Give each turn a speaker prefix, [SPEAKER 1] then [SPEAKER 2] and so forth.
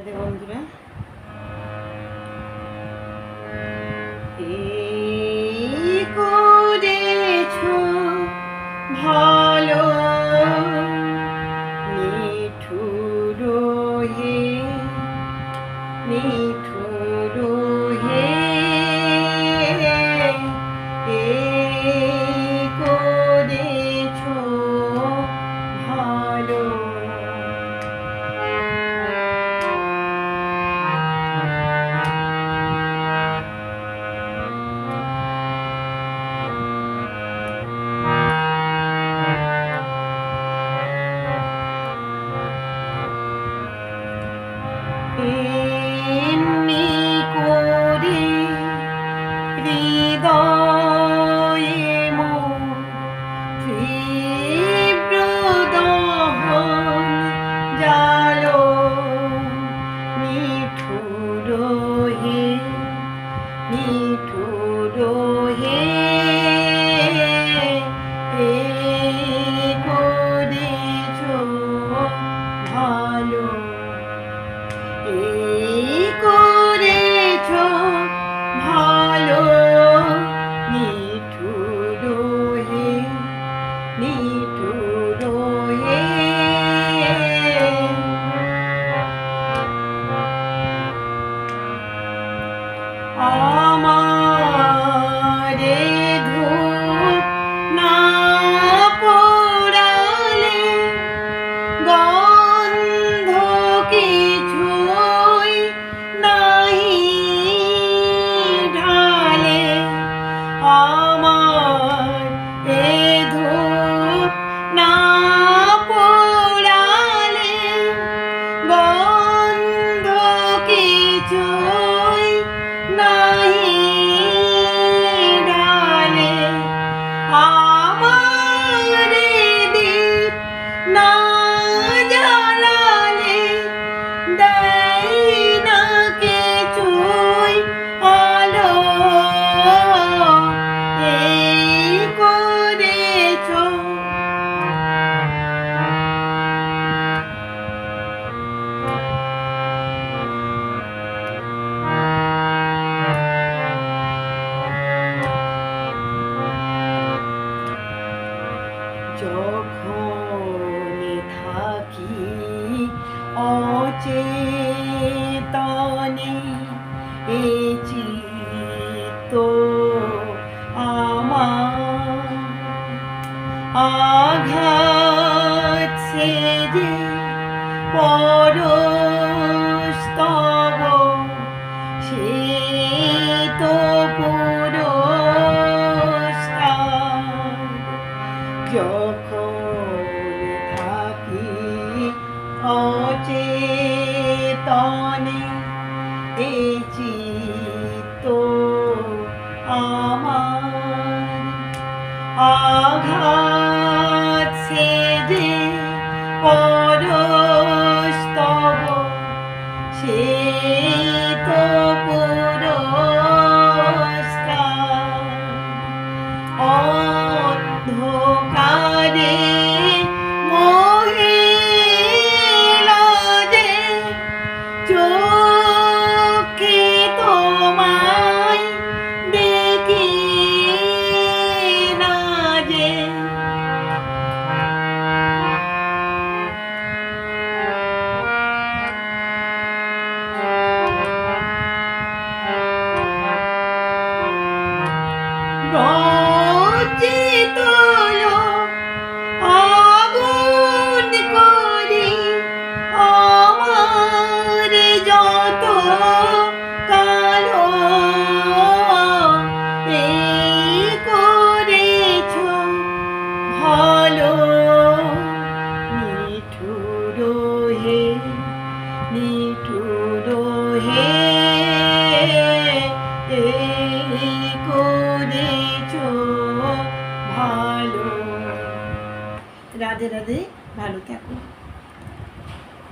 [SPEAKER 1] রাধে বন্ধুরা করেছ ভালো এমনি করে হৃদয়ে মোর তীব্র দহন জালো নিঠুর হে নিঠুর হে যখন থাকি অচেতনে এ চিত্ত আমার। আঘাত সে যে পরস্তব সে তো অচেতনে এই চিত্ত আমার। আঘাত সে যে রাধে রাধে ভালো থাকো।